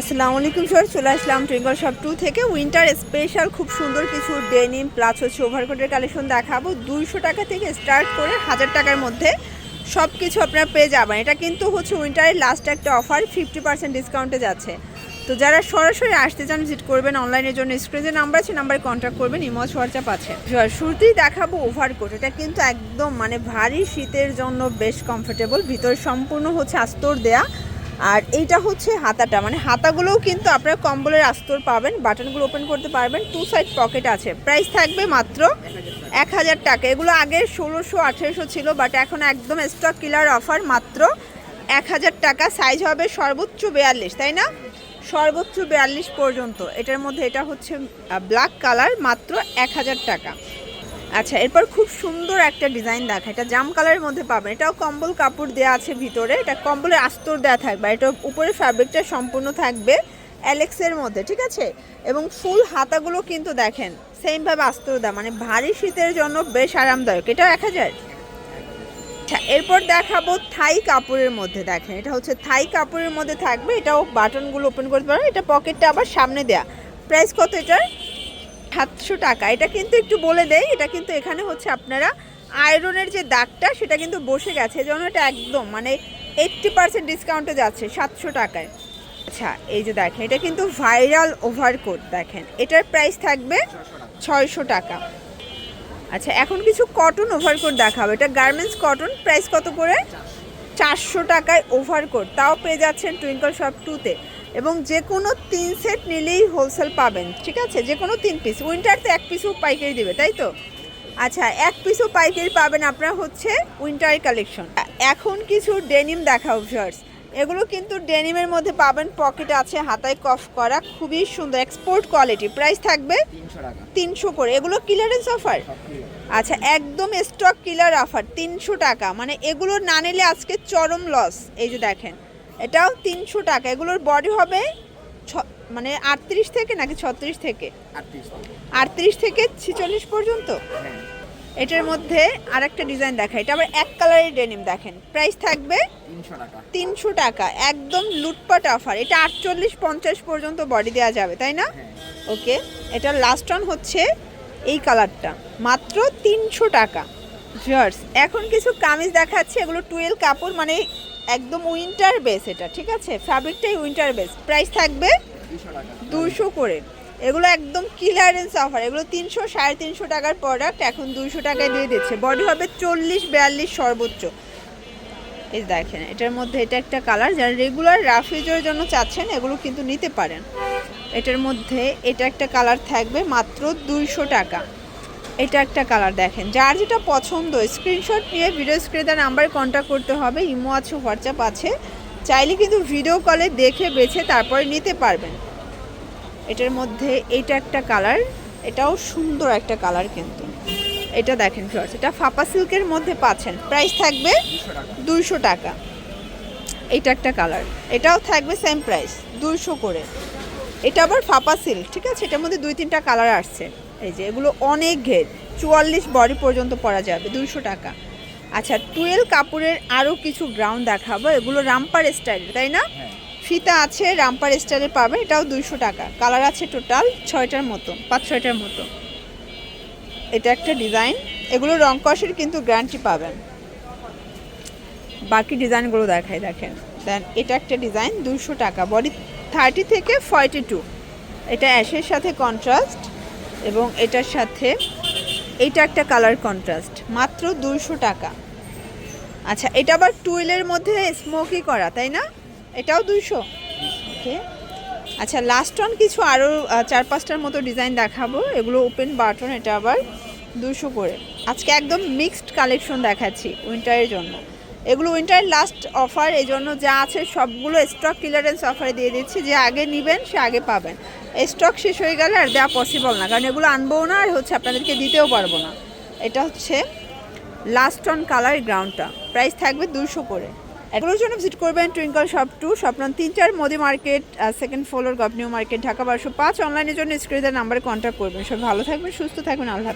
আসসালামু আলাইকুম স্যার চলে আসলাম টুইঙ্কল শপ টু থেকে। উইন্টার স্পেশাল খুব সুন্দর কিছু ডেনিম প্লাস হচ্ছে ওভারকোটের কালেকশন দেখাবো। দুইশো টাকা থেকে স্টার্ট করে হাজার টাকার মধ্যে সব কিছু আপনারা পেয়ে যাবেন। এটা কিন্তু হচ্ছে উইন্টারের লাস্ট একটা অফার ফিফটি পার্সেন্ট ডিসকাউন্টে যাচ্ছে। তো যারা সরাসরি আসতে চান ভিজিট করবেন অনলাইনের জন্য। স্ক্রিনে নাম্বার আছে নাম্বারে কন্ট্যাক্ট করবেন, ইমজ হোয়াটসঅ্যাপ আছে। শুরুতেই দেখাবো ওভারকোট এটা কিন্তু একদম মানে ভারী শীতের জন্য বেশ কমফোর্টেবল ভিতর সম্পূর্ণ হচ্ছে আস্তর দেয়া। আর এইটা হচ্ছে হাতাটা। মানে হাতাগুলোও কিন্তু আপনারা কম্বলের আস্তর পাবেন, বাটনগুলো ওপেন করতে পারবেন টু সাইড পকেট আছে। প্রাইস থাকবে মাত্র এক হাজার টাকা। এগুলো আগে ষোলোশো, আঠেরোশো ছিল বাট এখন একদম স্টক কিলার অফার মাত্র এক হাজার টাকা। সাইজ হবে সর্বোচ্চ বেয়াল্লিশ, তাই না? সর্বোচ্চ বিয়াল্লিশ পর্যন্ত। এটার মধ্যে এটা হচ্ছে ব্ল্যাক কালার মাত্র এক হাজার টাকা। আচ্ছা এরপর খুব সুন্দর একটা ডিজাইন দেখা। এটা জাম কালারের মধ্যে পাবেন। এটাও কম্বল কাপড় দেওয়া আছে ভিতরে। এটা কম্বলের আস্তর দেওয়া থাকবে। এটা উপরে ফ্যাব্রিকটা সম্পূর্ণ থাকবে অ্যালেক্সের মধ্যে, ঠিক আছে? এবং ফুল হাতাগুলো কিন্তু দেখেন সেমভাবে আস্তর দেওয়া মানে ভারী শীতের জন্য বেশ আরামদায়ক। এটাও এক হাজার। আচ্ছা এরপর দেখাবো থাই কাপড়ের মধ্যে দেখেন। এটা হচ্ছে থাই কাপড়ের মধ্যে থাকবে। এটাও বাটনগুলো ওপেন করতে পারবেন এটা পকেটটা আবার সামনে দেয়া। প্রাইস কত এটার? সাতশো টাকা। এটা কিন্তু একটু বলে দেয় এটা কিন্তু এখানে হচ্ছে আপনারা আয়রনের যে দাগটা, সেটা কিন্তু বসে গেছে। এজন্য এটা একদম মানে এইট্টি পার্সেন্ট ডিসকাউন্টে যাচ্ছে সাতশো টাকায়। আচ্ছা এই যে দেখেন, এটা কিন্তু ভাইরাল ওভারকোট দেখেন। এটার প্রাইস থাকবে ছয়শো টাকা। আচ্ছা এখন কিছু কটন ওভারকোট দেখাবো। এটা গার্মেন্টস কটন প্রাইস কত করে? চারশো টাকায় ওভার ওভারকোট। তাও পেয়ে যাচ্ছেন টুইঙ্কল শপ টুতে এবং যে কোনো তিন সেট নিলেই হোলসেল পাবেন ঠিক আছে? যে কোনো তিন পিস উইন্টারতে এক পিসও পাইকারি দেবে তাই তো? আচ্ছা এক পিসও পাইকারি পাবেন আপনার হচ্ছে উইন্টার কালেকশন এখন কিছু ডেনিম দেখাও ভিউয়ার্স এগুলো কিন্তু ডেনিমের মধ্যে পাবেন পকেট আছে হাতায় কফ করা খুবই সুন্দর এক্সপোর্ট কোয়ালিটি প্রাইস থাকবে তিনশো তিনশো করে। এগুলো ক্লিয়ারেন্স অফার আচ্ছা একদম স্টক কিলার অফার তিনশো টাকা। মানে এগুলো না নিলে আজকে চরম লস এই যে দেখেন এটাও তিনশো টাকা। এগুলোর বডি হবে মানে আটত্রিশ থেকে নাকি ছত্রিশ থেকে? আটত্রিশ থেকে। ছিচল্লিশ পর্যন্ত? হ্যাঁ। এটার মধ্যে আর একটা ডিজাইন দেখা এটা আবার এক কালারের ডেনিম দেখেন। প্রাইস থাকবে তিনশো টাকা। একদম লুটপাট অফার এটা আটচল্লিশ পঞ্চাশ পর্যন্ত বডি দেওয়া যাবে তাই না? হ্যাঁ। ওকে। এটার লাস্ট অন হচ্ছে এই কালারটা মাত্র তিনশো টাকা। জার্স এখন কিছু কামিজ দেখাচ্ছে। এগুলো টুয়েল কাপড় মানে একদম উইন্টার বেস এটা, ঠিক আছে? ফ্যাব্রিকটাই উইন্টার বেস প্রাইস থাকবে দুশো করে। এগুলো একদম ক্লিয়ারেন্স অফার এগুলো তিনশো, সাড়ে তিনশো টাকার প্রোডাক্ট এখন দুশো টাকায় দিয়ে দিচ্ছে। বডি হবে চল্লিশ, বিয়াল্লিশ সর্বোচ্চ। এই দেখেন, এটার মধ্যে এটা একটা কালার যারা রেগুলার রাফিজের জন্য চাচ্ছেন, এগুলো কিন্তু নিতে পারেন। এটার মধ্যে এটা একটা কালার থাকবে মাত্র দুইশো টাকা। এটা একটা কালার দেখেন। যার যেটা পছন্দ স্ক্রিনশট নিয়ে ভিডিও স্ক্রিনে নাম্বারে কন্ট্যাক্ট করতে হবে, ইমো আছে, হোয়াটসঅ্যাপ আছে। চাইলে কিন্তু ভিডিও কলে দেখে, বেছে, তারপরে নিতে পারবেন। এটার মধ্যে এইটা একটা কালার এটাও সুন্দর একটা কালার কিন্তু। এটা দেখেন ফ্লোয়ার্স এটা ফাপা সিল্কের মধ্যে পাচ্ছেন। প্রাইস থাকবে দুইশো টাকা। এটা একটা কালার এটাও থাকবে সেম প্রাইস দুইশো করে। এটা আবার ফাপা সিল্ক ঠিক আছে? এটার মধ্যে দুই তিনটা কালার আসছে। এই যে এগুলো অনেক ঘের। চুয়াল্লিশ বডি পর্যন্ত পরা যাবে দুইশো টাকা। আচ্ছা টুয়েলভ কাপড়ের আরও কিছু গ্রাউন্ড দেখাবো। এগুলো রামপার স্টাইলের তাই না? হ্যাঁ। ফিতা আছে রামপার স্টাইলে পাবেন এটাও দুইশো টাকা। কালার আছে টোটাল ছয়টার মতো পাঁচ ছয়টার মতো। এটা একটা ডিজাইন এগুলো রং কষের কিন্তু গ্যারান্টি পাবেন। বাকি ডিজাইনগুলো দেখাই দেখেন। দেন এটা একটা ডিজাইন দুশো টাকা। বডি থার্টি থেকে ফর্টি টু এটা অ্যাশের সাথে কন্ট্রাস্ট এবং এটার সাথে এটা একটা কালার কন্ট্রাস্ট, মাত্র দুইশো টাকা। আচ্ছা এটা আবার টুইলের মধ্যে স্মোকি করা, তাই না? এটাও দুইশো? ওকে। আচ্ছা লাস্ট অন কিছু আরও চার পাঁচটার মতো ডিজাইন দেখাবো। এগুলো ওপেন বাটন এটা আবার দুশো করে। আজকে একদম মিক্সড কালেকশন দেখাচ্ছি উইন্টারের জন্য। এগুলো উইন্টারের লাস্ট অফার এই জন্য যা আছে সবগুলো স্টক ক্লিয়ারেন্স অফারে দিয়ে দিচ্ছি। যে আগে নেবেন, সে আগে পাবেন। স্টক শেষ হয়ে গেলে আর দেওয়া পসিবল না, কারণ এগুলো আনবও না আর হচ্ছে আপনাদেরকে দিতেও পারব না। এটা হচ্ছে লাস্ট অন কালার গ্রাউন্ডটা প্রাইস থাকবে দুশো করে। এগুলোর জন্য ভিজিট করবেন টুইঙ্কল শপ টু স্বপ্ন তিন চার, মোদি মার্কেট সেকেন্ড ফ্লোর গভনিউ মার্কেট ঢাকা বারোশো পাঁচ। অনলাইনের জন্য স্ক্রিনের নাম্বারে কন্ট্যাক্ট করবেন। সব ভালো থাকবেন, সুস্থ থাকবেন, আল্লাহ